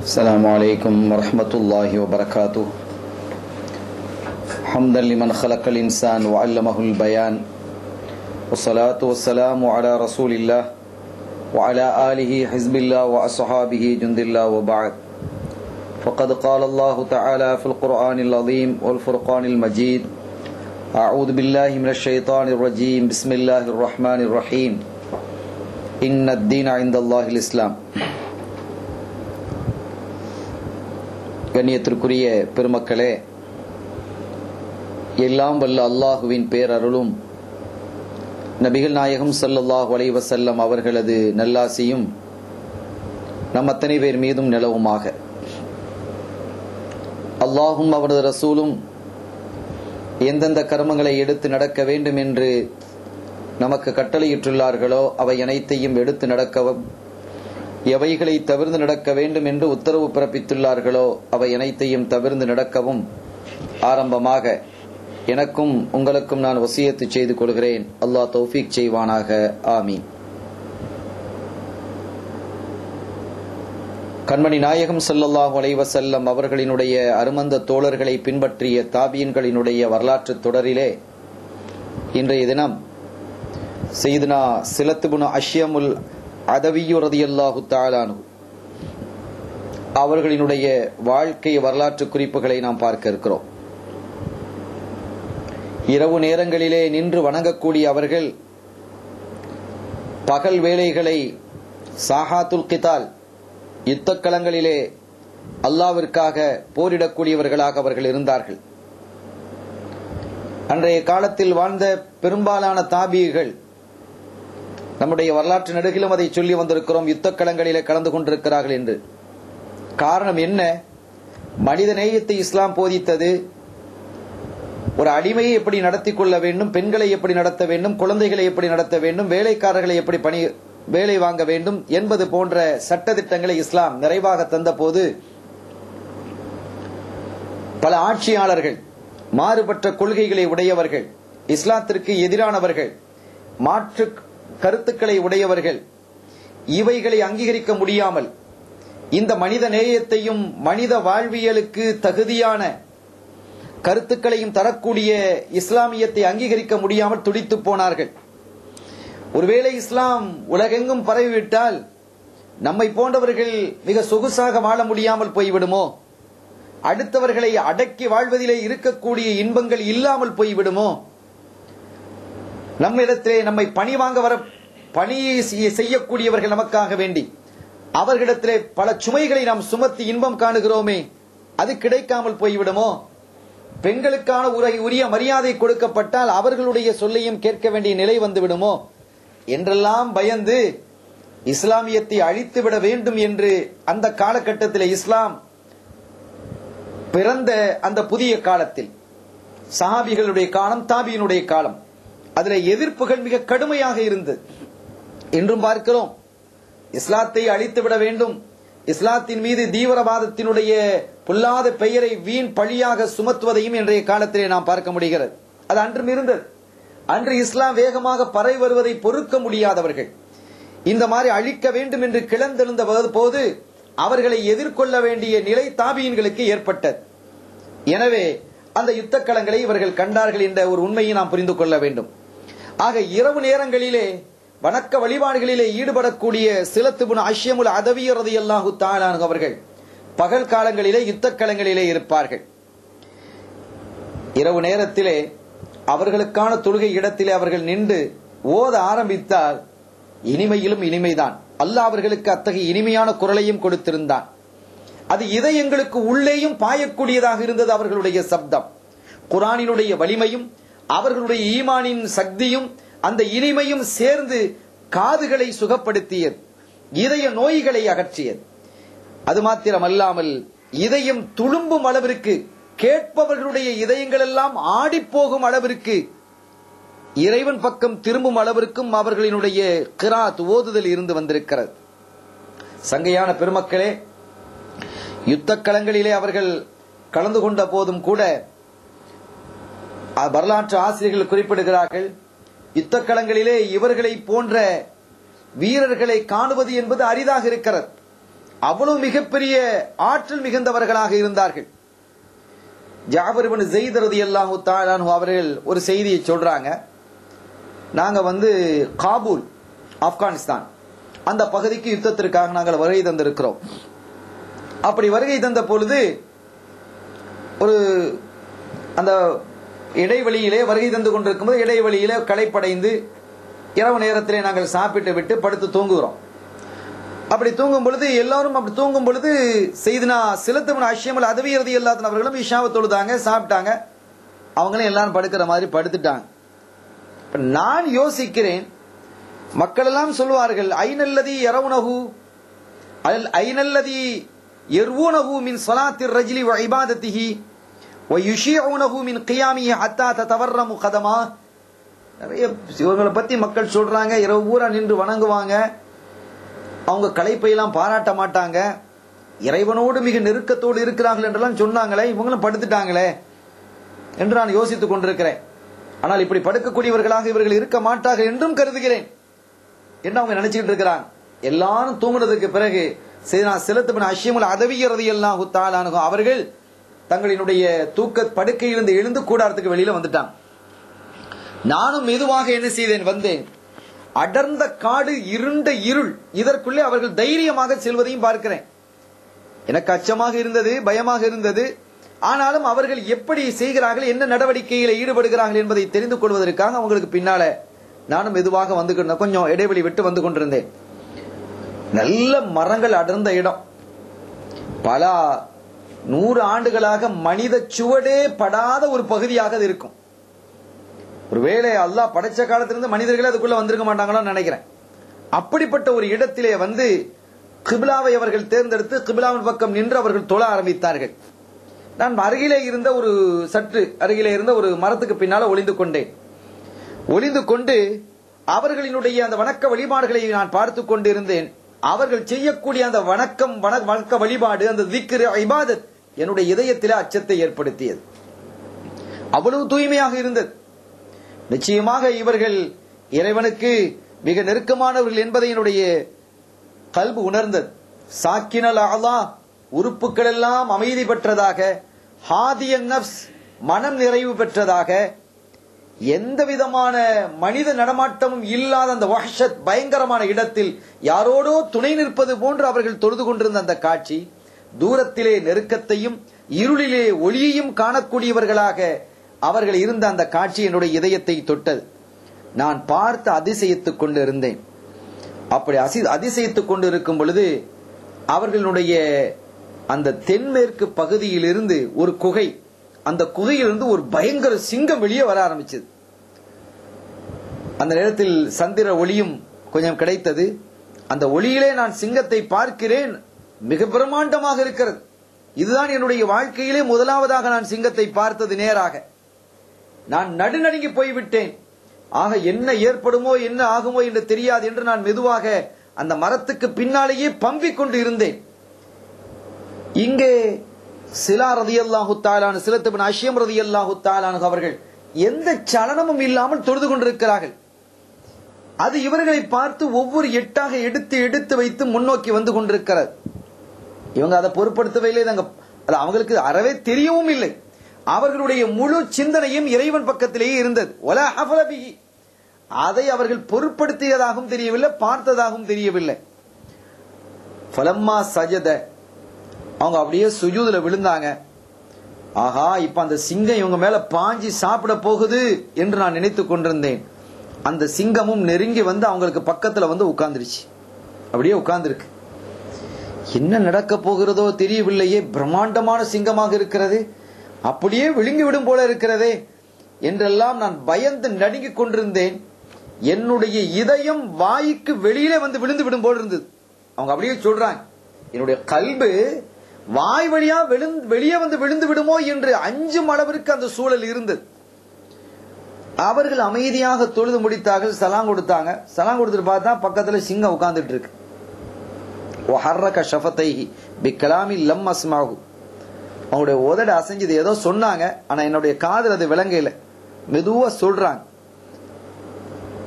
السلام عليكم ورحمة الله وبركاته. حمدا لمن خلق الإنسان وعلمه البيان. والصلاة والسلام على رسول الله وعلى آله حزب الله وأصحابه جند الله وبعد. فقد قال الله تعالى في القرآن العظيم والفرقان المجيد أعوذ بالله من الشيطان الرجيم بسم الله الرحمن الرحيم. إن الدين عند الله الإسلام. கண்ணியத்திற்குரிய பெருமக்களே எல்லாம் வல்ல அல்லாஹுவின் பேரருளும் நபிகள் நாயகம் ஸல்லல்லாஹு அலைஹி அவர்களது நல்லாசியும் நம் அத்தனை பேர் மீதும் நிலவுமாக. அல்லாஹும் அவரது ரசூலும் எந்தெந்த கர்மங்களை எடுத்து நடக்க வேண்டும் என்று நமக்கு கட்டளையிட்டுள்ளார்களோ அவை அனைத்தையும் எடுத்து நடக்கவும் எவைகளை தவிர்ந்து நடக்க வேண்டும் என்று உத்தரவு பிறப்பித்துள்ளார்களோ அவை அனைத்தையும் தவிர்ந்து நடக்கவும் ஆரம்பமாக எனக்கும் உங்களுக்கும் நான் வசியத்து செய்து கொள்கிறேன். அல்லாஹ் தௌஃபீக் செய்வானாக. ஆமீன். கண்மணி நாயகம் சல்லல்லாஹ் அலைஹி அவர்களினுடைய அருமந்த தோழர்களை பின்பற்றிய தாபியன்களினுடைய வரலாற்று தொடரிலே இன்றைய தினம் செய்துனா சிலத்துபுன அஷ்யமுல் அதவியு ரதியல்லாஹு தாலானு அவர்களினுடைய வாழ்க்கை வரலாற்று குறிப்புகளை நாம் பார்க்க இருக்கிறோம். இரவு நேரங்களிலே நின்று வணங்கக்கூடிய அவர்கள் பகல் வேலைகளை சாஹாத்துல் கிதால் யுத்தக்களங்களிலே அல்லாவிற்காக போரிடக்கூடியவர்களாக அவர்கள் இருந்தார்கள். அன்றைய காலத்தில் வாழ்ந்த பெரும்பாலான தாபியர்கள் நம்முடைய வரலாற்று நெடுகிலும் அதை சொல்லி வந்திருக்கிறோம். யுத்தக்களங்களிலே கலந்து கொண்டிருக்கிறார்கள் என்று. காரணம் என்ன? மனித நேயத்தை இஸ்லாம் போதித்தது. ஒரு அடிமையை எப்படி நடத்தி கொள்ள வேண்டும்? பெண்களை எப்படி நடத்த வேண்டும்? குழந்தைகளை எப்படி நடத்த வேண்டும்? வேலைக்காரர்களை எப்படி பணி வேலை வாங்க வேண்டும்? என்பது போன்ற சட்டத்திட்டங்களை இஸ்லாம் நிறைவாக தந்தபோது பல ஆட்சியாளர்கள் மாறுபட்ட கொள்கைகளை உடையவர்கள் இஸ்லாத்திற்கு எதிரானவர்கள் மாற்று கருத்துக்களை உடையவர்கள். இவைகளை அங்கீகரிக்க முடியாமல் இந்த மனித நேயத்தையும் மனித வாழ்வியலுக்கு தகுதியான கருத்துக்களையும் தரக்கூடிய இஸ்லாமியத்தை அங்கீகரிக்க முடியாமல் துடித்து போனார்கள். ஒருவேளை இஸ்லாம் உலகெங்கும் பரவிவிட்டால் நம்மை போன்றவர்கள் மிக சொகுசாக வாழ முடியாமல் போய்விடுமோ? அடுத்தவர்களை அடக்கி வாழ்வதிலே இருக்கக்கூடிய இன்பங்கள் இல்லாமல் போய்விடுமோ? நம்மிடத்திலே நம்மை பணி வாங்க வர பணி செய்யக்கூடியவர்கள் நமக்காக வேண்டி அவர்களிடத்திலே பல சுமைகளை நாம் சுமத்தி இன்பம் காணுகிறோமே அது கிடைக்காமல் போய்விடுமோ? பெண்களுக்கான உரை உரிய மரியாதை கொடுக்கப்பட்டால் அவர்களுடைய சொல்லையும் கேட்க வேண்டிய நிலை வந்துவிடுமோ? என்றெல்லாம் பயந்து இஸ்லாமியத்தை அழித்து விட வேண்டும் என்று அந்த காலகட்டத்தில் இஸ்லாம் பிறந்த அந்த புதிய காலத்தில் சஹாபிகளுடைய காலம் தாபியினுடைய காலம். அதுல எதிர்ப்புகள் மிக கடுமையாக இருந்தது என்றும் பார்க்கிறோம். இஸ்லாத்தை அழித்துவிட வேண்டும். இஸ்லாத்தின் மீது தீவிரவாதத்தினுடைய பொல்லாத பெயரை வீண் பழியாக சுமத்துவதையும் இன்றைய காலத்திலே நாம் பார்க்க முடிகிறது. அது அன்றும் இருந்தது. அன்று இஸ்லாம் வேகமாக பரவி வருவதை பொறுக்க முடியாதவர்கள் இந்த மாதிரி அழிக்க வேண்டும் என்று கிளந்தெழுந்த போது அவர்களை எதிர்கொள்ள வேண்டிய நிலை தாபியன்களுக்கு ஏற்பட்டது. எனவே அந்த யுத்த களங்களை இவர்கள் கண்டார்கள் என்ற ஒரு உண்மையை நாம் புரிந்து கொள்ள வேண்டும். ஆக இரவு நேரங்களிலே வணக்க வழிபாடுகளிலே ஈடுபடக்கூடிய சிலத்துபுன் அஷ்யமுல் அதவியரது எல்லாஹு தானான் அவர்கள் பகல் காலங்களிலே யுத்த களங்களிலே இருப்பார்கள். இரவு நேரத்திலே அவர்களுக்கான தொழுகை இடத்திலே அவர்கள் நின்று ஓத ஆரம்பித்தால் இனிமையிலும் இனிமைதான். அல்லாஹ் அவர்களுக்கு அத்தகைய இனிமையான குரலையும் கொடுத்திருந்தான். அது இதயங்களுக்கு உள்ளேயும் பாயக்கூடியதாக இருந்தது அவர்களுடைய சப்தம். குரானினுடைய வலிமையும் அவர்களுடைய ஈமானின் சக்தியும் அந்த இனிமையும் சேர்ந்து காதுகளை சுகப்படுத்தியது. இதய நோய்களை அகற்றியது. அது மாத்திரமல்லாமல் இதயம் துளும்பும் அளவிற்கு கேட்பவர்களுடைய இதயங்கள் எல்லாம் ஆடிப்போகும் அளவிற்கு இறைவன் பக்கம் திரும்பும் அளவிற்கும் அவர்களினுடைய கிராத் ஓதுதல் இருந்து வந்திருக்கிறது. சங்கையான பெருமக்களே யுத்த களங்களிலே அவர்கள் கலந்து கொண்ட போதும் கூட வரலாற்று ஆசிரியர்கள் குறிப்பிடுகிறார்கள் யுத்த களங்களிலே இவர்களை போன்ற வீரர்களை காணுவது என்பது அரிதாக இருக்கிறது. அவ்வளவு மிகப்பெரிய ஆற்றல் மிகுந்தவர்களாக இருந்தார்கள். ஜாபர்பன் ஜெய்தரது எல்லாம் ரலியல்லாஹு அவர்கள் ஒரு செய்தியை சொல்றாங்க. நாங்க வந்து காபூல் ஆப்கானிஸ்தான் அந்த பகுதிக்கு யுத்தத்திற்காக நாங்கள் வருகை தந்திருக்கிறோம். அப்படி வருகை தந்த பொழுது ஒரு அந்த இடைவெளியிலே வருகை தந்து கொண்டிருக்கும் போது இடைவெளியிலே களைப்படைந்து இரவு நேரத்திலே நாங்கள் சாப்பிட்டு விட்டு படுத்து தூங்குகிறோம். அப்படி தூங்கும் பொழுது எல்லாரும் அப்படி தூங்கும் பொழுது செய்தினா சிலத்தவன் அஷ்யமல் அதவி இறுதி எல்லாத்தின் அவர்களும் இஷாவை தொழுதாங்க சாப்பிட்டாங்க. அவங்களும் எல்லாரும் படுக்கிற மாதிரி படுத்துட்டாங்க. இப்ப நான் யோசிக்கிறேன் மக்கள் எல்லாம் சொல்வார்கள் ஐநல்லதி இரவுனகு அல் ஐநல்லதி எர்வூனகு மின் சொலாத்திர் ரஜிலி வ இபாதத்திஹி. வ யுஷிஊனகு மின் கியாமியை ஹத்தா ததவர்ரமு கதமா நிறைய இவங்களை பத்தி மக்கள் சொல்றாங்க. இரவு பூரா நின்று வணங்குவாங்க. அவங்க களைப்பையெல்லாம் பாராட்ட மாட்டாங்க. இறைவனோடு மிக நெருக்கத்தோடு இருக்கிறார்கள் என்றெல்லாம் சொன்னாங்களே இவங்களும் படுத்துட்டாங்களே என்று நான் யோசித்துக் கொண்டிருக்கிறேன். ஆனால் இப்படி படுக்கக்கூடியவர்களாக இவர்கள் இருக்க மாட்டார்கள் என்றும் கருதுகிறேன் என்று அவங்க நினைச்சிட்டு இருக்கிறாங்க. எல்லாரும் தூங்குனதுக்கு பிறகு சரி நான் செலுத்தப்பின் அஷ்யமுல் அதவியறது எல்லாம் அவர்கள் தங்களினுடைய தூக்க படுக்கையிலிருந்து எழுந்து கூடாரத்துக்கு வெளியில வந்துட்டான். நானும் மெதுவாக என்ன செய்தேன்? வந்தேன். அடர்ந்த காடு இருண்ட இருள். இதற்குள்ளே அவர்கள் தைரியமாக செல்வதையும் பார்க்கிறேன். எனக்கு அச்சமாக இருந்தது பயமாக இருந்தது. ஆனாலும் அவர்கள் எப்படி செய்கிறார்கள் என்ன நடவடிக்கையில் ஈடுபடுகிறார்கள் என்பதை தெரிந்து கொள்வதற்காக அவங்களுக்கு பின்னால நானும் மெதுவாக வந்து கொஞ்சம் இடைவெளி விட்டு வந்து கொண்டிருந்தேன். நல்ல மரங்கள் அடர்ந்த இடம். பல நூறு ஆண்டுகளாக மனித சுவடே படாத ஒரு பகுதியாக அது இருக்கும். ஒருவேளை அல்லாஹ் படைச்ச காலத்திலிருந்து மனிதர்களே அதுக்குள்ள வந்திருக்க மாட்டாங்களோன்னு நினைக்கிறேன். அப்படிப்பட்ட ஒரு இடத்திலே வந்து கிபிலாவை அவர்கள் தேர்ந்தெடுத்து கிபிலாவின் பக்கம் நின்று அவர்கள் தொழ ஆரம்பித்தார்கள். நான் அருகிலே இருந்த ஒரு சற்று அருகிலே இருந்த ஒரு மரத்துக்கு பின்னால் ஒளிந்து கொண்டேன். ஒளிந்து கொண்டு அவர்களினுடைய அந்த வணக்க வழிபாடுகளை நான் பார்த்து கொண்டிருந்தேன். அவர்கள் செய்யக்கூடிய அந்த வணக்கம் வண- வணக்க வழிபாடு அந்த திக்ரு ஐபாதத் என்னுடைய இதயத்தில் அச்சத்தை ஏற்படுத்தியது. அவ்வளவு தூய்மையாக இருந்தது. நிச்சயமாக இவர்கள் இறைவனுக்கு மிக நெருக்கமானவர்கள் என்பதை என்னுடைய கல்பு உணர்ந்தது. சாக்கினல் ஆலா உறுப்புகள் எல்லாம் அமைதி பெற்றதாக ஹாதியன் நப்ஸ் மனம் நிறைவு பெற்றதாக எந்த விதமான மனித நடமாட்டமும் இல்லாத அந்த வஹஷத் பயங்கரமான இடத்தில் யாரோடோ துணை நிற்பது போன்று அவர்கள் தொழுது கொண்டிருந்த அந்த காட்சி தூரத்திலே நெருக்கத்தையும் இருளிலே ஒளியையும் காணக்கூடியவர்களாக அவர்கள் இருந்த அந்த காட்சி என்னுடைய இதயத்தை தொட்டது. நான் பார்த்து அதிசயித்துக் கொண்டு இருந்தேன் அப்படி அசி அதிசயித்துக் கொண்டு இருக்கும் பொழுது அவர்களுடைய அந்த தென்மேற்கு பகுதியிலிருந்து ஒரு குகை அந்த குகையிலிருந்து ஒரு பயங்கர சிங்கம் வெளியே வர ஆரம்பிச்சது. அந்த நேரத்தில் சந்திர ஒளியும் கொஞ்சம் கிடைத்தது. அந்த ஒளியிலே நான் சிங்கத்தை பார்க்கிறேன் மிக பிரம்மாண்டமாக இருக்கிறது. இதுதான் என்னுடைய வாழ்க்கையிலே முதலாவதாக நான் சிங்கத்தை பார்த்தது நேராக. நான் நடுநடுங்கி போய்விட்டேன். ஆக என்ன ஏற்படுமோ என்ன ஆகுமோ என்று தெரியாது என்று நான் மெதுவாக அந்த மரத்துக்கு பின்னாலேயே பம்பிக் கொண்டு இருந்தேன். இங்கே சிலா ரதி அல்லாஹு தாலானு சிலத்தபின் அஷியம் ரதி அல்லாஹு தாலானு அவர்கள் எந்த சலனமும் இல்லாமல் தொழுது கொண்டிருக்கிறார்கள். அது இவர்களை பார்த்து ஒவ்வொரு எட்டாக எடுத்து எடுத்து வைத்து முன்னோக்கி வந்து கொண்டிருக்கிறது. இவங்க அதை பொருட்படுத்தவே இல்லை. நாங்க அவங்களுக்கு அறவே தெரியவும் இல்லை. அவர்களுடைய முழு சிந்தனையும் இறைவன் பக்கத்திலேயே இருந்தது. ஒல அஃபலபிஹி. அதை அவர்கள் பொருட்படுத்தியதாகவும் தெரியவில்லை பார்த்ததாகவும் தெரியவில்லை. ஃபலம்மா சஜத. அவங்க அப்படியே சுஜூதுல விழுந்தாங்க. ஆஹா இப்ப அந்த சிங்கம் இவங்க மேல பாஞ்சி சாப்பிட போகுது என்று நான் நினைத்துக் கொண்டிருந்தேன். அந்த சிங்கமும் நெருங்கி வந்து அவங்களுக்கு பக்கத்துல வந்து உட்கார்ந்துருச்சு. அப்படியே உட்கார்ந்துருக்கு. என்ன நடக்க போகிறதோ தெரியவில்லையே. பிரம்மாண்டமான சிங்கமாக இருக்கிறது. அப்படியே விழுங்கி விடும் போல இருக்கிறதே. என்றெல்லாம் நான் பயந்து நடுங்கிக் கொண்டிருந்தேன். என்னுடைய இதயம் வாய்க்கு வெளியிலே வந்து விழுந்து விடும் போல இருந்தது. அவங்க அப்படியே சொல்றாங்க. என்னுடைய கல்பு வாய் வழியா விழுந்து வெளியே வந்து விழுந்து விடுமோ என்று அஞ்சும் அளவிற்கு அந்த சூழல் இருந்தது. அவர்கள் அமைதியாக தொழுது முடித்தார்கள். சலாம் கொடுத்தாங்க. சலாம் கொடுத்துட்டு பார்த்தா பக்கத்துல சிங்கம் உட்கார்ந்துட்டு இருக்கு. ஒஹர்ரக ஷஃபத்தைஹி பிக்கலாமி லம் அஸ்மாகு அவங்களுடைய உதட அசைஞ்சது. ஏதோ சொன்னாங்க. ஆனால் என்னுடைய காதல் அது விளங்கையில் மெதுவாக சொல்கிறாங்க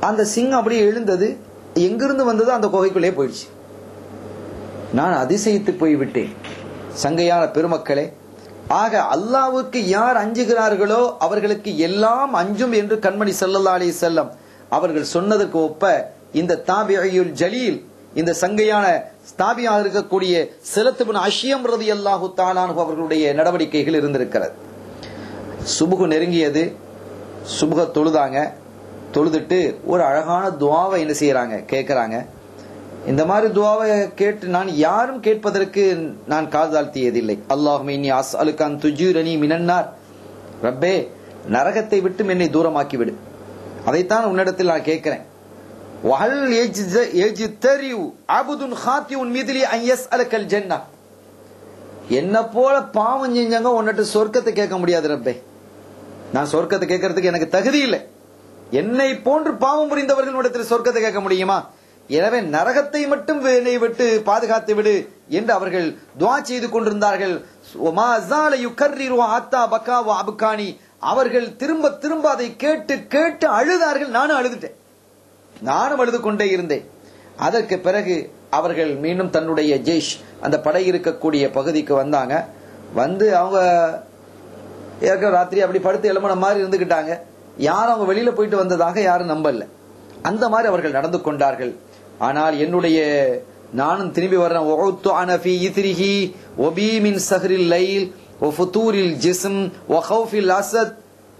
அந்த சிங்கம் அப்படியே எழுந்தது. எங்கிருந்து வந்ததோ அந்த குகைக்குள்ளே போயிடுச்சு. நான் அதிசயித்து போய்விட்டேன். சங்கையான பெருமக்களே ஆக அல்லாவுக்கு யார் அஞ்சுகிறார்களோ அவர்களுக்கு எல்லாம் அஞ்சும் என்று கண்மணி ஸல்லல்லாஹு செல்லம் அவர்கள் சொன்னதற்கு ஒப்ப இந்த தாபியுல் ஜலீல் இந்த சங்கையான ஸ்தாபியாக இருக்கக்கூடிய செலத்துபின் அஷியம் ரதி அல்லாஹு தாலானு அவர்களுடைய நடவடிக்கைகள் இருந்திருக்கிறது. சுபுகு நெருங்கியது சுபுக தொழுதாங்க. தொழுதுட்டு ஒரு அழகான துவாவை என்ன செய்யறாங்க கேட்கறாங்க. இந்த மாதிரி துவாவை கேட்டு நான் யாரும் கேட்பதற்கு நான் கால் தாழ்த்தியதில்லை. அல்லாஹுமே நீ அஸ் அலுக்கான் துஜூரணி மினன்னார். ரப்பே நரகத்தை விட்டு என்னை தூரமாக்கி விடு அதைத்தான் உன்னிடத்தில் நான் கேட்கிறேன். வஹல் யஜ்ஸ- யஜ்தரிஉ அபுதுன் ஹாத்தியுன் மித்லி ஐஎஸ் அலக்கல் ஜென்னா என்ன போல பாவம் செஞ்சாங்க? உன்னிட்ட சொர்க்கத்தை கேட்க முடியாது ரப்பே. நான் சொர்க்கத்தை கேட்கறதுக்கு எனக்கு தகுதி இல்லை. என்னை போன்று பாவம் புரிந்தவர்கள் இடத்தில் சொர்க்கத்தை கேட்க முடியுமா? எனவே நரகத்தை மட்டும் என்னை விட்டு பாதுகாத்து விடு என்று அவர்கள் துவா செய்து கொண்டிருந்தார்கள். ஆத்தா அபுகானி அவர்கள் திரும்ப திரும்ப அதை கேட்டு கேட்டு அழுதார்கள். நானும் அழுதுட்டேன். நானும் அழுது கொண்டே இருந்தேன். அதற்கு பிறகு அவர்கள் மீண்டும் தன்னுடைய ஜெய்ஷ் அந்த படை இருக்கக்கூடிய பகுதிக்கு வந்தாங்க. வந்து அவங்க ஏற்கனவே ராத்திரி அப்படி படுத்து எழுமண மாதிரி இருந்துகிட்டாங்க. யாரும் அவங்க வெளியில போயிட்டு வந்ததாக யாரும் நம்பல. அந்த மாதிரி அவர்கள் நடந்து கொண்டார்கள். ஆனால் என்னுடைய நானும் திரும்பி வர்றேன் ஒஹுத்து அனஃபி இத்ரிஹி ஒபீமின் சஹரில் லைல் ஒஃபுத்தூரில் ஜிஸ்ம் ஒஹௌஃபில் அசத்.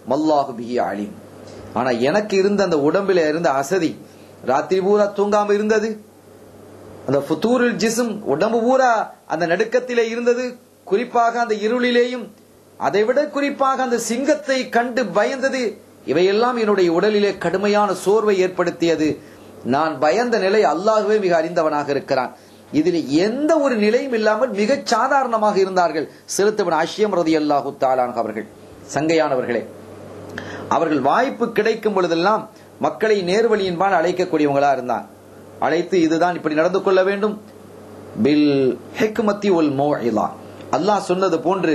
மல்லாஹு பிஹி அலிம். ஆனா எனக்கு இருந்த அந்த உடம்பில இருந்த அசதி ராத்திரி பூரா தூங்காம இருந்தது. அந்த ஃபுத்தூரில் ஜிசும் உடம்பு பூரா அந்த நடுக்கத்திலே இருந்தது. குறிப்பாக அந்த இருளிலேயும் அதைவிட குறிப்பாக அந்த சிங்கத்தை கண்டு பயந்தது. இவையெல்லாம் என்னுடைய உடலிலே கடுமையான சோர்வை ஏற்படுத்தியது. நான் பயந்த நிலை அல்லாகவே மிக அறிந்தவனாக இருக்கிறான். இதில் எந்த ஒரு நிலையும் இல்லாமல் மிக சாதாரணமாக இருந்தார்கள். செலுத்தவன் அஷ்யம் ரதி அல்லாஹு தாலான் அவர்கள். சங்கையானவர்களே அவர்கள் வாய்ப்பு கிடைக்கும் பொழுதெல்லாம் மக்களை நேர்வழியின்பால் அழைக்கக்கூடியவங்களா இருந்தான் அழைத்து இதுதான் இப்படி நடந்து கொள்ள வேண்டும். பில் ஹெக்மத்தி உல் மோஹிலா அல்லாஹ் சொன்னது போன்று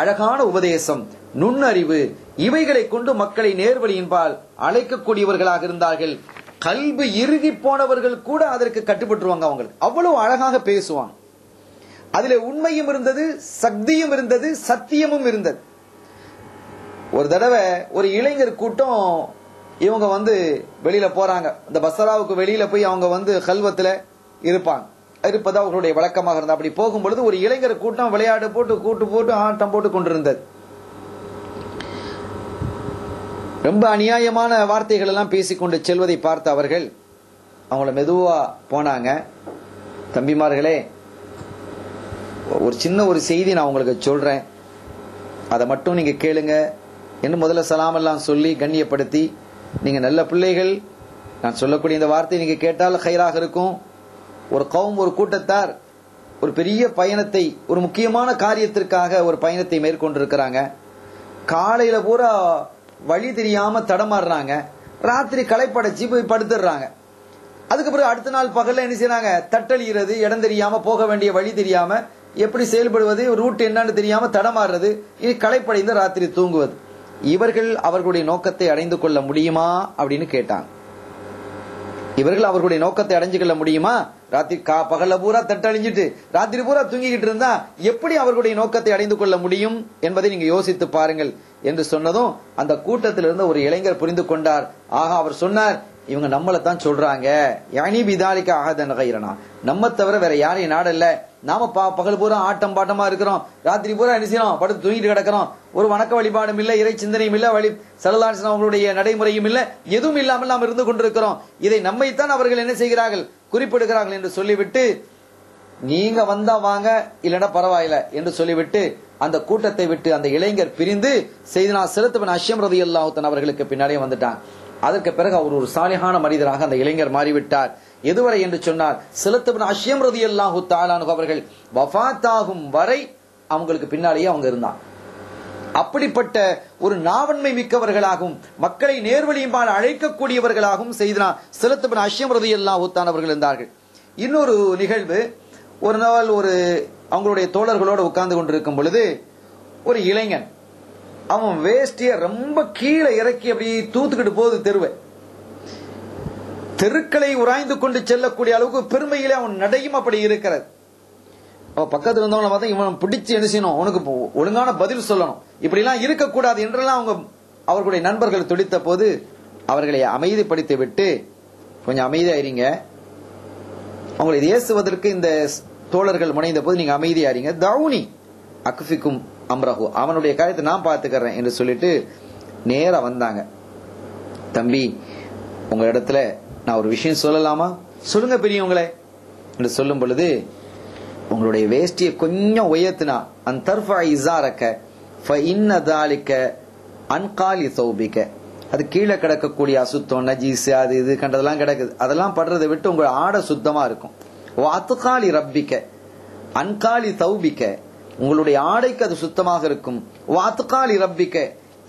அழகான உபதேசம் நுண்ணறிவு இவைகளை கொண்டு மக்களை நேர்வழியின்பால் அழைக்கக்கூடியவர்களாக இருந்தார்கள். கல்வி இறுகி போனவர்கள் கூட அதற்கு கட்டுப்பட்டுருவாங்க அவங்களுக்கு. அவ்வளவு அழகாக பேசுவாங்க. அதுல உண்மையும் இருந்தது சக்தியும் இருந்தது சத்தியமும் இருந்தது. ஒரு தடவை ஒரு இளைஞர் கூட்டம் இவங்க வந்து வெளியில போறாங்க. இந்த பசராவுக்கு வெளியில போய் அவங்க வந்து கல்வத்துல இருப்பாங்க. இருப்பது அவர்களுடைய வழக்கமாக இருந்தது. அப்படி போகும்பொழுது ஒரு இளைஞர் கூட்டம் விளையாடு போட்டு கூட்டு போட்டு ஆட்டம் போட்டு கொண்டிருந்தது. ரொம்ப அநியாயமான வார்த்தைகள் எல்லாம் பேசிக்கொண்டு செல்வதை பார்த்த அவர்கள் அவங்கள மெதுவா போனாங்க. தம்பிமார்களே ஒரு சின்ன ஒரு செய்தி நான் உங்களுக்கு சொல்றேன். அதை மட்டும் நீங்க கேளுங்க. என்று முதல்ல சலாம் எல்லாம் சொல்லி கண்ணியப்படுத்தி நீங்க நல்ல பிள்ளைகள் நான் சொல்லக்கூடிய இந்த வார்த்தை நீங்க கேட்டால் ஹைராக இருக்கும். ஒரு கவும் ஒரு கூட்டத்தார் ஒரு பெரிய பயணத்தை ஒரு முக்கியமான காரியத்திற்காக ஒரு பயணத்தை மேற்கொண்டிருக்கிறாங்க. காலையில பூரா வழி தெரியாம தடமாறுறாங்க. ராத்திரி களைப்படைச்சி போய் படுத்துடுறாங்க அதுக்கப்புறம் அடுத்த நாள் பகல்ல என்ன செய்யறாங்க தட்டழிகிறது இடம் தெரியாம போக வேண்டிய வழி தெரியாம எப்படி செயல்படுவது ரூட் என்னன்னு தெரியாம தடமாறுறது இது களைப்படைந்து ராத்திரி தூங்குவது. இவர்கள் அவர்களுடைய நோக்கத்தை அடைந்து கொள்ள முடியுமா அப்படின்னு கேட்டாங்க. இவர்கள் அவர்களுடைய நோக்கத்தை அடைஞ்சு கொள்ள முடியுமா? ராத்திரி கா- பகல்ல பூரா தட்டழிஞ்சிட்டு ராத்திரி பூரா தூங்கிக்கிட்டு இருந்தா எப்படி அவர்களுடைய நோக்கத்தை அடைந்து கொள்ள முடியும் என்பதை நீங்க யோசித்து பாருங்கள் என்று சொன்னதும் அந்த கூட்டத்திலிருந்து ஒரு இளைஞர் புரிந்து கொண்டார். ஆக அவர் சொன்னார் இவங்க நம்மளை தான் சொல்றாங்க. யானி பிதாலிக்க ஆகதன் கைரனா நம்ம தவிர வேற யாரையும் நாடல்ல நாம பா- பகல் பூரா ஆட்டம் பாட்டமா இருக்கிறோம். ராத்திரி பூரா என்ன செய்யறோம்? படுத்து தூங்கிட்டு கிடக்கிறோம். ஒரு வணக்க வழிபாடும் இல்ல இறை சிந்தனையும் இல்ல வழி சலதாசன் அவங்களுடைய நடைமுறையும் இல்ல எதுவும் இல்லாமல் நாம் இருந்து கொண்டிருக்கிறோம். இதை நம்மைத்தான் அவர்கள் என்ன செய்கிறார்கள்? குறிப்பிடுகிறார்கள் என்று சொல்லிவிட்டு நீங்க வந்தா வாங்க இல்லைன்னா பரவாயில்ல என்று சொல்லிவிட்டு அந்த கூட்டத்தை விட்டு அந்த இளைஞர் பிரிந்து செய்தனா செலுத்தவன் அஷ்யம் ரதி அல்லாஹுத்தன் அவர்களுக்கு பின்னாடியே வந்துட்டான். அதற்கு பிறகு அவர் ஒரு சாலிகான மனிதராக அந்த இளைஞர் மாறிவிட்டார். எதுவரை என்று சொன்னார் செலுத்தவன் அஷ்யம் ரதி அல்லாஹு தாலானு அவர்கள் வஃபாத்தாகும் வரை அவங்களுக்கு பின்னாலேயே அவங்க இருந்தான் அப்படிப்பட்ட ஒரு நாவன்மை மிக்கவர்களாகவும் மக்களை நேர்வழியும்பால் அழைக்கக்கூடியவர்களாகவும் செய்தனா செலுத்தவன் அஷ்யம் ரதி அல்லாஹுத்தான் அவர்கள் இருந்தார்கள். இன்னொரு நிகழ்வு ஒரு நாள் ஒரு அவங்களுடைய தோழர்களோடு உட்கார்ந்து கொண்டிருக்கும் பொழுது ஒரு இளைஞன் அவன் வேஷ்டிய ரொம்ப கீழே இறக்கி அப்படி தூத்துக்கிட்டு போகுது தெருவை. தெருக்களை உராய்ந்து கொண்டு செல்லக்கூடிய அளவுக்கு பெருமையிலே அவன் நடையும் அப்படி இருக்கிறது. அவ பக்கத்துல இருந்தவங்களை பார்த்தா இவன் பிடிச்சு என்ன செய்யணும்? உனக்கு ஒழுங்கான பதில் சொல்லணும். இப்படி எல்லாம் இருக்கக்கூடாது என்றெல்லாம் அவங்க அவர்களுடைய நண்பர்கள் துடித்த போது அவர்களை அமைதிப்படுத்தி விட்டு கொஞ்சம் அமைதியாயிருங்க. அவங்களை ஏசுவதற்கு இந்த தோழர்கள் முனைந்த போது நீங்க அமைதியாயிருங்க. தவுனி அக்ஃபிக்கும் அம்ரஹு. அவனுடைய காரியத்தை நான் பார்த்துக்கிறேன் என்று சொல்லிட்டு நேரா வந்தாங்க. தம்பி உங்க இடத்துல நான் ஒரு விஷயம் சொல்லலாமா? சொல்லுங்க பெரியவங்களே. என்று சொல்லும் பொழுது உங்களுடைய வேஷ்டியை கொஞ்சம் உயர்த்தினா அன் தர்ஃபா இசாரக்க இன்னதாலிக்க அன்காலி சௌபிக்க. அது கீழே கிடக்கக்கூடிய அசுத்தம் நஜீஸ் அது இது கண்டதெல்லாம் கிடக்குது. அதெல்லாம் படுறதை விட்டு உங்க ஆடை சுத்தமா இருக்கும். அத்துகாலி ரப்பிக்க அன்காலி சௌபிக்க உங்களுடைய ஆடைக்கு அது சுத்தமாக இருக்கும். வாத்துக்கால் இரப்பிக்க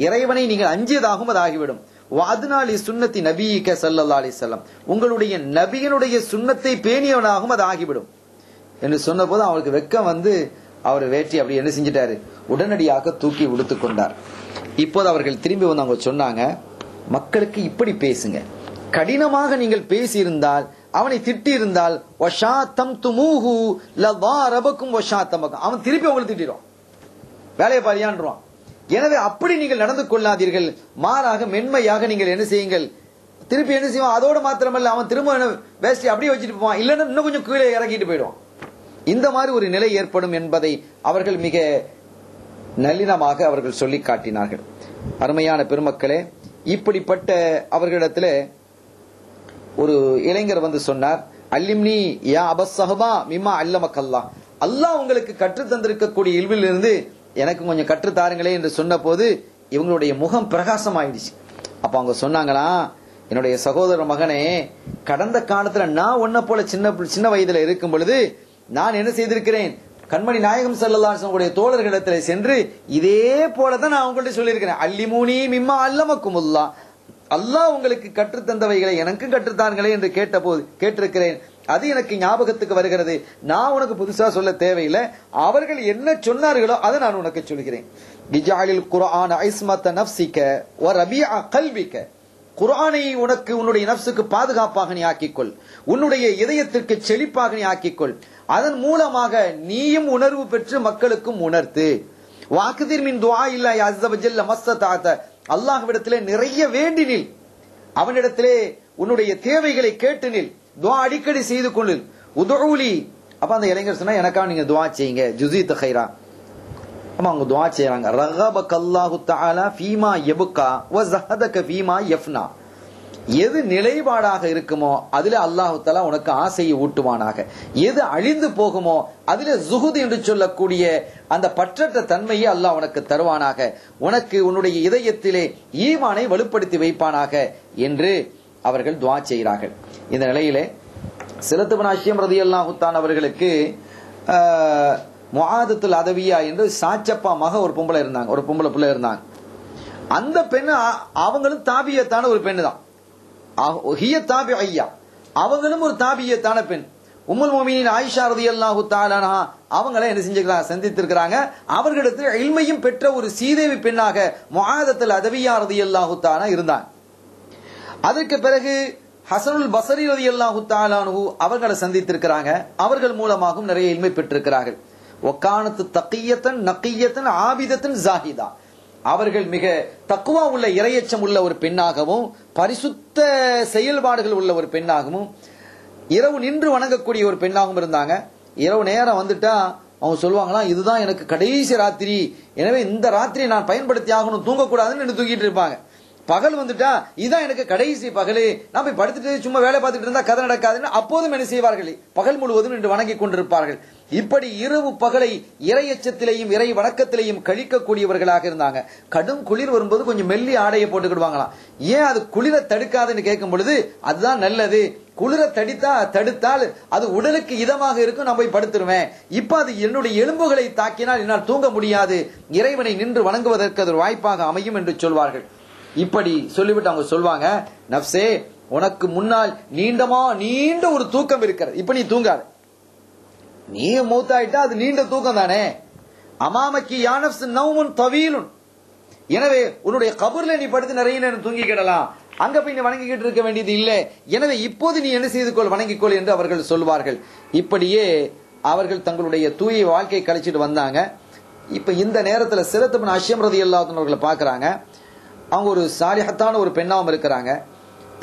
இறைவனை நீங்கள் அஞ்சியதாகவும் அது ஆகிவிடும். வாதுனாலி சுண்ணத்தி நபியிக்க சல்லல்லா அலிசல்லாம் உங்களுடைய நபியனுடைய சுண்ணத்தை பேணியவனாகவும் அது ஆகிவிடும். என்று சொன்னபோது அவருக்கு வெக்கம் வந்து அவர் வேட்டி அப்படி என்ன செஞ்சிட்டாரு? உடனடியாக தூக்கி உடுத்து கொண்டார். இப்போது அவர்கள் திரும்பி வந்து அவங்க சொன்னாங்க மக்களுக்கு இப்படி பேசுங்க. கடினமாக நீங்கள் பேசியிருந்தால் அவனை திட்டி இருந்தால் அவன் திருப்பி அவங்களை திட்டிடுவான். வேலையை பாரியான்றான் எனவே அப்படி நீங்கள் நடந்து கொள்ளாதீர்கள். மாறாக மென்மையாக நீங்கள் என்ன செய்யுங்கள்? திருப்பி என்ன செய்வான்? அதோட மாத்திரமல்ல அவன் திரும்ப வேஷ்டி அப்படியே வச்சுட்டு போவான். இல்லைன்னா இன்னும் கொஞ்சம் கீழே இறக்கிட்டு போயிடுவான். இந்த மாதிரி ஒரு நிலை ஏற்படும் என்பதை அவர்கள் மிக நளினமாக அவர்கள் சொல்லி காட்டினார்கள். அருமையான பெருமக்களே இப்படிப்பட்ட அவர்களிடத்தில் ஒரு இளைஞர் வந்து சொன்னார் அல்லிம்னி யா அபசஹபா மிம்மா அல்லமக்கல்லா அல்லாஹ் உங்களுக்கு கற்று தந்திருக்கக்கூடிய இல்வில் இருந்து எனக்கு கொஞ்சம் கற்று தாருங்களே என்று சொன்ன போது இவங்களுடைய முகம் பிரகாசம் ஆயிடுச்சு அப்ப அவங்க சொன்னாங்களா என்னுடைய சகோதர மகனே கடந்த காலத்துல நான் உன்ன போல சின்ன சின்ன வயதுல இருக்கும் பொழுது நான் என்ன செய்திருக்கிறேன்? கண்மணி நாயகம் செல்லல்லாசனுடைய தோழர்களிடத்தில் சென்று இதே போலதான் நான் அவங்கள்ட்ட சொல்லியிருக்கிறேன். அல்லிமூனி மிம்மா அல்லமக்குமுல்லா அல்லாஹ் உங்களுக்கு கற்றுத்தந்தவைகளை எனக்கும் கற்றுத்தான்களே என்று கேட்ட போது கேட்டிருக்கிறேன். அது எனக்கு ஞாபகத்துக்கு வருகிறது. நான் உனக்கு புதுசா சொல்ல தேவையில்லை. அவர்கள் என்ன சொன்னார்களோ அதை நான் உனக்கு சொல்கிறேன். குரான் குர்ஆன் ஐஸ்மத்த நப்சிக்க ஒ ரபியா கல்விக்க. குரானை உனக்கு உன்னுடைய நப்சுக்கு பாதுகாப்பாக நீ ஆக்கிக்கொள். உன்னுடைய இதயத்திற்கு செழிப்பாக நீ ஆக்கிக்கொள். அதன் மூலமாக நீயும் உணர்வு பெற்று மக்களுக்கும் உணர்த்து. வாக்குதீர் மின் துவா இல்ல அஸ்தபஜல்ல மஸ்த தாத்த அல்லாஹ்விடத்திலே நிறைய வேண்டி நில். அவனிடத்திலே உன்னுடைய தேவைகளை கேட்டு நில். துவா அடிக்கடி செய்து கொள்ளில் உதவுலி அப்ப அந்த இளைஞர் சொன்னா எனக்கா நீங்க துவா செய்யுங்க. ஜுசி தஹைரா ஆமா அவங்க துவா செய்யறாங்க ரகபக் கல்லாஹு தஆலா ஃபீமா யபுகா வ ஜஹதக ஃபீமா யஃப்னா. எது நிலைப்பாடாக இருக்குமோ அதுல அல்லாஹு தலா உனக்கு ஆசையை ஊட்டுவானாக. எது அழிந்து போகுமோ அதுல ஜுகுது என்று சொல்லக்கூடிய அந்த பற்றற்ற தன்மையை அல்லாஹ் உனக்கு தருவானாக. உனக்கு உன்னுடைய இதயத்திலே ஈமானை வலுப்படுத்தி வைப்பானாக என்று அவர்கள் துவா செய்கிறார்கள். இந்த நிலையிலே சிலத்துவனாசியம் ரதி அல்லாஹுத்தான் அவர்களுக்கு முகாதத்துல் அதவியா என்று சாச்சப்பா மக ஒரு பொம்பளை இருந்தாங்க. ஒரு பொம்பளை பிள்ளை இருந்தாங்க. அந்த பெண்ணு அவங்களும் தாபியத்தான ஒரு பெண்ணு தான் ஹிய தாபி ஐயா. அவங்களும் ஒரு தாபியத்தான பெண். உம்முல் மோமினின் ஆயிஷா ரதி அல்லாஹு தாலானா அவங்கள என்ன செஞ்சுக்கிறாங்க சந்தித்திருக்கிறாங்க. அவர்களிடத்தில் எளிமையும் பெற்ற ஒரு சீதேவி பெண்ணாக முகாதத்தில் அதவியா ரதி அல்லாஹு தானா இருந்தாங்க அதற்கு பிறகு ஹசனுல் பசரி ரதி அல்லாஹு தாலானு அவர்களை சந்தித்திருக்கிறாங்க. அவர்கள் மூலமாகவும் நிறைய இன்மை பெற்றிருக்கிறார்கள். ஒக்கானத்து தக்கியத்தன் நக்கியத்தன் ஆபிதத்தன் ஜாஹிதா. அவர்கள் மிக தக்குவா உள்ள இரையச்சம் உள்ள ஒரு பெண்ணாகவும் பரிசுத்த செயல்பாடுகள் உள்ள ஒரு பெண்ணாகவும் இரவு நின்று வணங்கக்கூடிய ஒரு பெண்ணாகவும் இருந்தாங்க. இரவு நேரம் வந்துட்டா அவங்க சொல்லுவாங்களாம் இதுதான் எனக்கு கடைசி ராத்திரி. எனவே இந்த ராத்திரி நான் பயன்படுத்தி ஆகணும். தூங்கக்கூடாதுன்னு தூங்கிட்டு இருப்பாங்க. பகல் வந்துட்டா இதான் எனக்கு கடைசி பகலே. நான் போய் படுத்துட்டு சும்மா வேலை பார்த்துட்டு இருந்தா கதை நடக்காதுன்னு அப்போதும் என்ன செய்வார்கள்? பகல் முழுவதும் என்று வணங்கி கொண்டிருப்பார்கள். இப்படி இரவு பகலை இறையச்சத்திலையும் இறை வணக்கத்திலேயும் கழிக்கக்கூடியவர்களாக இருந்தாங்க. கடும் குளிர் வரும்போது கொஞ்சம் மெல்லி ஆடையை போட்டுக்கிடுவாங்களாம். ஏன் அது குளிர தடுக்காதுன்னு கேட்கும் பொழுது அதுதான் நல்லது. குளிர தடித்தா தடுத்தால் அது உடலுக்கு இதமாக இருக்கும் நான் போய் படுத்துருவேன். இப்ப அது என்னுடைய எலும்புகளை தாக்கினால் என்னால் தூங்க முடியாது. இறைவனை நின்று வணங்குவதற்கு அது வாய்ப்பாக அமையும் என்று சொல்வார்கள். இப்படி சொல்லிவிட்டு அவங்க சொல்வாங்க நப்சே உனக்கு முன்னால் நீண்டமா நீண்ட ஒரு தூக்கம் இருக்கிறது. இப்ப நீ தூங்காத. நீ மூத்தாயிட்டா அது நீண்ட தூக்கம் தானே. அமாமக்கு யானப்ஸ் நவுமுன் தவீலுன். எனவே உன்னுடைய கபூர்ல நீ படுத்து நிறைய நேரம் தூங்கிக்கிடலாம் அங்க போய் நீ வணங்கிக்கிட்டு இருக்க வேண்டியது இல்லை. எனவே இப்போது நீ என்ன செய்து கொள் வணங்கிக்கொள் என்று அவர்கள் சொல்வார்கள். இப்படியே அவர்கள் தங்களுடைய தூய வாழ்க்கை கழிச்சிட்டு வந்தாங்க. இப்ப இந்த நேரத்துல சிரத்தபின் அஷ்யம் ரதி அல்லாத்தவர்களை பாக்குறாங்க அவங்க ஒரு சாலிஹத்தான ஒரு பெண்ணாவும் இருக்கிறாங்க.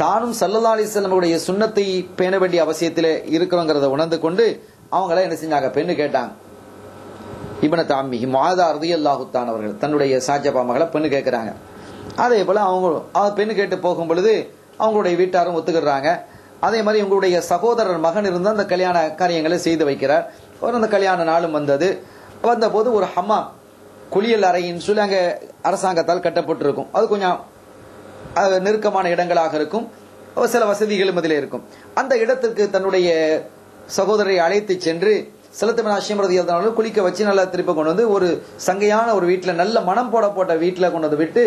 தானும் சல்லல்லா அலிஸ்லமுடைய சுண்ணத்தை பேண வேண்டிய அவசியத்தில் இருக்கிறோங்கிறத உணர்ந்து கொண்டு அவங்கள என்ன செஞ்சாங்க? பெண்ணு கேட்டாங்க. இபன தாமி மாதா ரதி அல்லாஹுத்தான் அவர்கள் தன்னுடைய சாஜபா மகளை பெண்ணு கேட்கிறாங்க. அதே போல அவங்க பெண்ணு கேட்டு போகும் பொழுது அவங்களுடைய வீட்டாரும் ஒத்துக்கிறாங்க. அதே மாதிரி உங்களுடைய சகோதரர் மகன் இருந்தால் அந்த கல்யாண காரியங்களை செய்து வைக்கிறார். ஒரு அந்த கல்யாண நாளும் வந்தது. வந்தபோது ஒரு ஹம்மாம் குளியல் அறையின் சொல்லி அங்கே அரசாங்கத்தால் கட்டப்பட்டிருக்கும். அது கொஞ்சம் அது நெருக்கமான இடங்களாக இருக்கும். சில வசதிகளும் அதில் இருக்கும். அந்த இடத்திற்கு தன்னுடைய சகோதரரை அழைத்து சென்று செலுத்தமின் ஆசியம் இருந்தாலும் குளிக்க வச்சு நல்லா திருப்பி கொண்டு வந்து ஒரு சங்கையான ஒரு வீட்டில் நல்ல மனம் போட போட்ட வீட்டில் கொண்டு வந்து விட்டு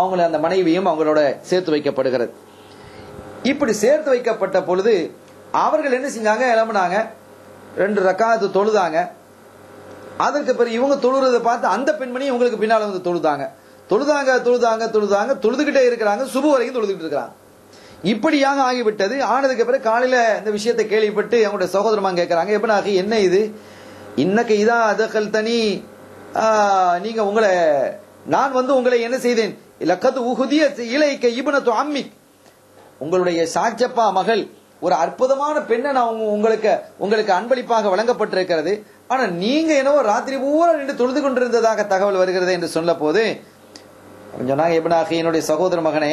அவங்கள அந்த மனைவியும் அவங்களோட சேர்த்து வைக்கப்படுகிறது. இப்படி சேர்த்து வைக்கப்பட்ட பொழுது அவர்கள் என்ன செஞ்சாங்க? இளம்புனாங்க ரெண்டு ரக்காத்து தொழுதாங்க. அதற்கு பிறகு இவங்க தொழுறதை பார்த்து அந்த பெண்மணி இவங்களுக்கு பின்னால் வந்து தொழுதாங்க. தொழுதாங்க தொழுதாங்க தொழுதாங்க தொழுதுகிட்டே இருக்கிறாங்க. சுபு வரைக்கும் தொழுதுகிட்டு இருக்கிறாங்க. இப்படியாக ஆகிவிட்டது. ஆனதுக்கு பிறகு காலையில இந்த விஷயத்தை கேள்விப்பட்டு அவங்களுடைய சகோதரமா கேட்கிறாங்க எப்படி ஆகி என்ன இது? இன்னக்கு இதா அதகல் தனி நீங்க உங்களை நான் வந்து உங்களை என்ன செய்தேன்? லக்கத்து உகுதிய இலைக்க இபனத்து அம்மி உங்களுடைய சாச்சப்பா மகள். ஒரு அற்புதமான பெண்ணை நான் உங்களுக்கு உங்களுக்கு அன்பளிப்பாக வழங்கப்பட்டிருக்கிறது. ஆனால் நீங்கள் என்னவோ ராத்திரி பூரா நின்று தொழுது கொண்டிருந்ததாக தகவல் வருகிறது என்று சொன்ன போது சொன்னாங்க எப்படினாக என்னுடைய சகோதர மகனே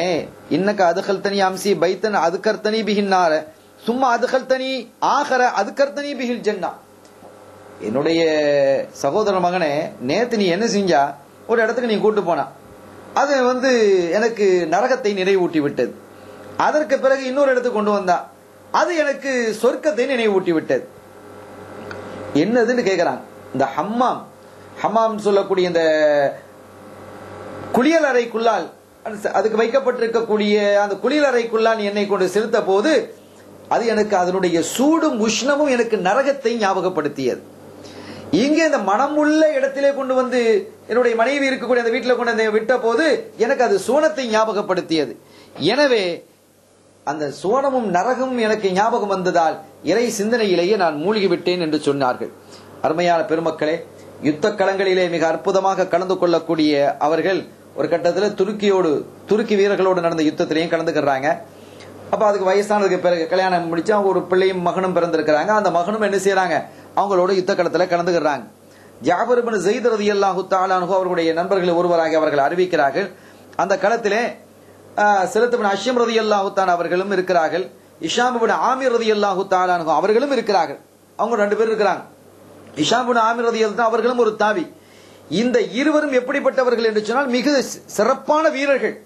இன்னக்கு அதுகல் தனி அம்சி பைத்தன் அதுக்கர்த்தனி பிகின்னார சும்மா அதுகல் தனி ஆகர அதுக்கர்த்தனி பிகில் ஜென்னா. என்னுடைய சகோதர மகனே நேத்து நீ என்ன செஞ்சா? ஒரு இடத்துக்கு நீ கூட்டு போனா. அது வந்து எனக்கு நரகத்தை நினைவூட்டி விட்டது அதற்கு பிறகு இன்னொரு இடத்துக்கு கொண்டு வந்தா. அது எனக்கு சொர்க்கத்தை நினைவூட்டி விட்டது என்னதுன்னு கேக்குறாங்க இந்த ஹம்மாம் ஹம்மாம் சொல்லக்கூடிய இந்த குளியல் அறைக்குள்ளால் அதுக்கு வைக்கப்பட்டிருக்கக்கூடிய அந்த குளியல் அறைக்குள்ளால் என்னை கொண்டு செலுத்த போது அது எனக்கு அதனுடைய சூடும் உஷ்ணமும் எனக்கு நரகத்தை ஞாபகப்படுத்தியது. இங்கே இந்த மனமுள்ள இடத்திலே கொண்டு வந்து என்னுடைய மனைவி இருக்கக்கூடிய அந்த வீட்டில் கொண்டு வந்து விட்ட போது எனக்கு அது சூனத்தை ஞாபகப்படுத்தியது. எனவே அந்த சுவனமும் நரகமும் எனக்கு ஞாபகம் வந்ததால் இறை சிந்தனையிலேயே நான் மூழ்கி விட்டேன் என்று சொன்னார்கள். அருமையான பெருமக்களே யுத்த களங்களிலே மிக அற்புதமாக கலந்து கொள்ளக்கூடிய அவர்கள் ஒரு கட்டத்தில் துருக்கியோடு துருக்கி வீரர்களோடு நடந்த யுத்தத்திலையும் கலந்துக்கிறாங்க அப்ப அதுக்கு வயசானதுக்கு பிறகு கல்யாணம் முடிச்சு அவங்க ஒரு பிள்ளையும் மகனும் பிறந்திருக்கிறாங்க. அந்த மகனும் என்ன செய்யறாங்க அவங்களோட யுத்த களத்துல கலந்துக்கிறாங்க ஜாபர் பின் ஜெயித் ரதி அல்லாஹு தாலானு அவர்களுடைய நண்பர்கள் ஒருவராக அவர்கள் அறிவிக்கிறார்கள். அந்த களத்திலே சிலத்துபின் அஷ்யம் ரதி அல்லாஹுத்தான் அவர்களும் இருக்கிறார்கள். இஷாமுபின் ஆமீர் ரதி அல்லாஹுத்தான் அவர்களும் இருக்கிறார்கள். அவங்க ரெண்டு பேர் இருக்கிறாங்க. இஷாமுபின் ஆமீர் ரதி அவர்களும் ஒரு தாவி. இந்த இருவரும் எப்படிப்பட்டவர்கள் என்று சொன்னால் மிக சிறப்பான வீரர்கள்.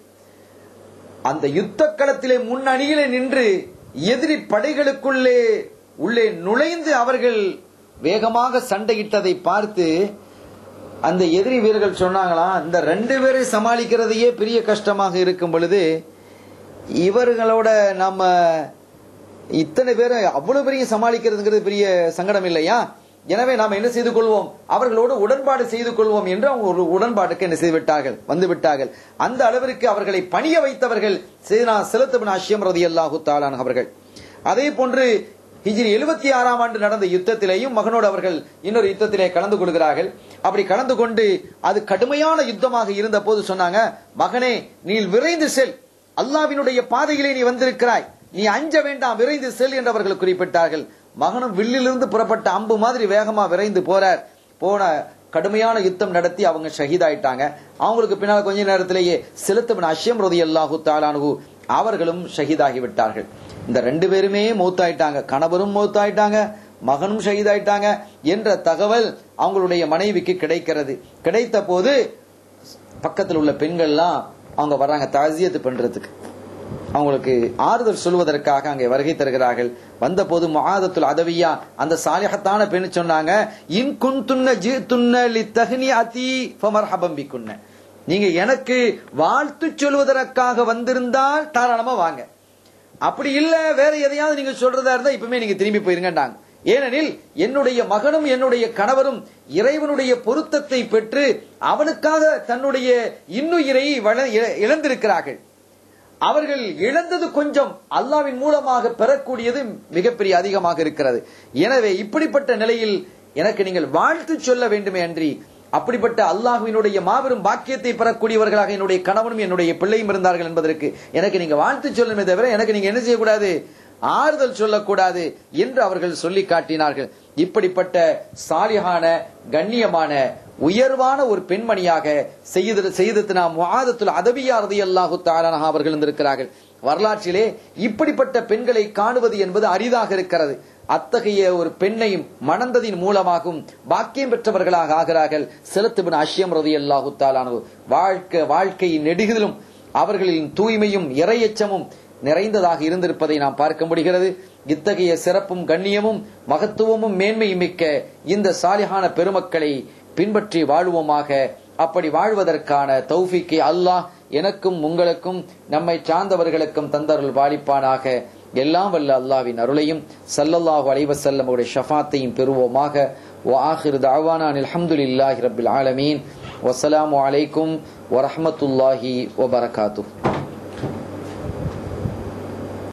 அந்த யுத்த களத்திலே முன்னணியிலே நின்று எதிரி படைகளுக்குள்ளே உள்ளே நுழைந்து அவர்கள் வேகமாக சண்டையிட்டதை பார்த்து அந்த எதிரி வீரர்கள் சொன்னாங்களாம் இந்த ரெண்டு பேரை சமாளிக்கிறதையே பெரிய கஷ்டமாக இருக்கும் பொழுது இவர்களோட நம்ம இத்தனை பேரை அவ்வளவு பெரிய சமாளிக்கிறதுங்கிறது பெரிய சங்கடம் இல்லையா? எனவே நாம் என்ன செய்து கொள்வோம்? அவர்களோடு உடன்பாடு செய்து கொள்வோம் என்று அவங்க ஒரு உடன்பாட்டுக்கு என்ன செய்து விட்டார்கள் வந்து விட்டார்கள் அந்த அளவிற்கு அவர்களை பணிய வைத்தவர்கள் சேனா செலுத்தபின் அஷ்யம் ரதி அல்லாஹு தாலான் அவர்கள். அதே போன்று ஹிஜ்ரி எழுபத்தி ஆறாம் ஆண்டு நடந்த யுத்தத்திலேயும் மகனோடு அவர்கள் இன்னொரு யுத்தத்திலே கலந்து கொள்கிறார்கள். அப்படி கலந்து கொண்டு அது கடுமையான யுத்தமாக இருந்த போது சொன்னாங்க மகனே நீ விரைந்து செல். அல்லாவினுடைய பாதையிலே நீ வந்திருக்கிறாய். நீ அஞ்ச வேண்டாம் விரைந்து செல் என்று அவர்கள் குறிப்பிட்டார்கள். மகனும் வில்லிலிருந்து புறப்பட்ட அம்பு மாதிரி வேகமா விரைந்து போறார். போன கடுமையான யுத்தம் நடத்தி அவங்க ஷஹீதாயிட்டாங்க. அவங்களுக்கு பின்னால் கொஞ்ச நேரத்திலேயே செலுத்தவன் அஷ்யம் ரதி அல்லாஹு தாலானு அவர்களும் ஷஹீதாகி விட்டார்கள் இந்த ரெண்டு பேருமே மூத்தாயிட்டாங்க. கணவரும் மூத்தாயிட்டாங்க. மகனும் ஷஹீதாயிட்டாங்க என்ற தகவல் அவங்களுடைய மனைவிக்கு கிடைக்கிறது. கிடைத்த போது பக்கத்தில் உள்ள பெண்கள்லாம் அவங்க வர்றாங்க தாசியத்து பண்றதுக்கு. அவங்களுக்கு ஆறுதல் சொல்வதற்காக அங்கே வருகை தருகிறார்கள். வந்த போது மகாதத்துல் அதவியா அந்த சாலிகத்தான பெண் சொன்னாங்க இன் குன்துன்ன ஜி துன்ன லி தஹ்னி அதி ஃபமர்ஹபம் பிக்குன்ன. நீங்க எனக்கு வாழ்த்து சொல்வதற்காக வந்திருந்தால் தாராளமா வாங்க. அப்படி இல்ல வேற எதையாவது நீங்க சொல்றதா இருந்தா இப்பவுமே நீங்க திரும்பி போயிருங்கண்டாங்க ஏனெனில் என்னுடைய மகனும் என்னுடைய கணவரும் இறைவனுடைய பொருத்தத்தை பெற்று அவனுக்காக தன்னுடைய இன்னுயிரை வள- இழ- இழந்திருக்கிறார்கள். அவர்கள் இழந்தது கொஞ்சம் அல்லாவின் மூலமாக பெறக்கூடியது மிகப்பெரிய அதிகமாக இருக்கிறது. எனவே இப்படிப்பட்ட நிலையில் எனக்கு நீங்கள் வாழ்த்து சொல்ல வேண்டுமே அன்றி அப்படிப்பட்ட அல்லாஹுவினுடைய மாபெரும் பாக்கியத்தை பெறக்கூடியவர்களாக என்னுடைய கணவனும் என்னுடைய பிள்ளையும் இருந்தார்கள் என்பதற்கு எனக்கு நீங்க வாழ்த்து சொல்லுமே தவிர எனக்கு நீங்க என்ன செய்யக்கூடாது? ஆறுதல் சொல்லக்கூடாது என்று அவர்கள் சொல்லி காட்டினார்கள். இப்படிப்பட்ட சாலிகான கண்ணியமான உயர்வான ஒரு பெண்மணியாக செய்தத்தினா முஆதத்துல் அதபியா ரதியல்லாஹு தஆலா அவர்கள் இருந்திருக்கிறார்கள். வரலாற்றிலே இப்படிப்பட்ட பெண்களை காணுவது என்பது அரிதாக இருக்கிறது. அத்தகைய ஒரு பெண்ணையும் மணந்ததின் மூலமாகவும் பாக்கியம் பெற்றவர்களாக ஆகிறார்கள் செலுத்துபின் அஷ்யம் ரதி அல்லாஹு தாலானு வாழ்க்கை வாழ்க்கையின் நெடுகிலும் அவர்களின் தூய்மையும் இறையச்சமும் நிறைந்ததாக இருந்திருப்பதை நாம் பார்க்க முடிகிறது. இத்தகைய சிறப்பும் கண்ணியமும் மகத்துவமும் மேன்மையும் மிக்க இந்த சாலிகான பெருமக்களை பின்பற்றி வாழ்வோமாக அப்படி வாழ்வதற்கான தௌஃபிக்கை அல்லாஹ் எனக்கும் உங்களுக்கும் நம்மை சார்ந்தவர்களுக்கும் தந்தருள் வாழிப்பானாக எல்லாம் வல்ல அல்லாவின் அருளையும் சல்லல்லாஹு அலைவசல்லம் உடைய ஷஃபாத்தையும் பெறுவோமாக وآخر دعوانا أن الحمد لله رب العالمين والسلام عليكم ورحمة الله وبركاته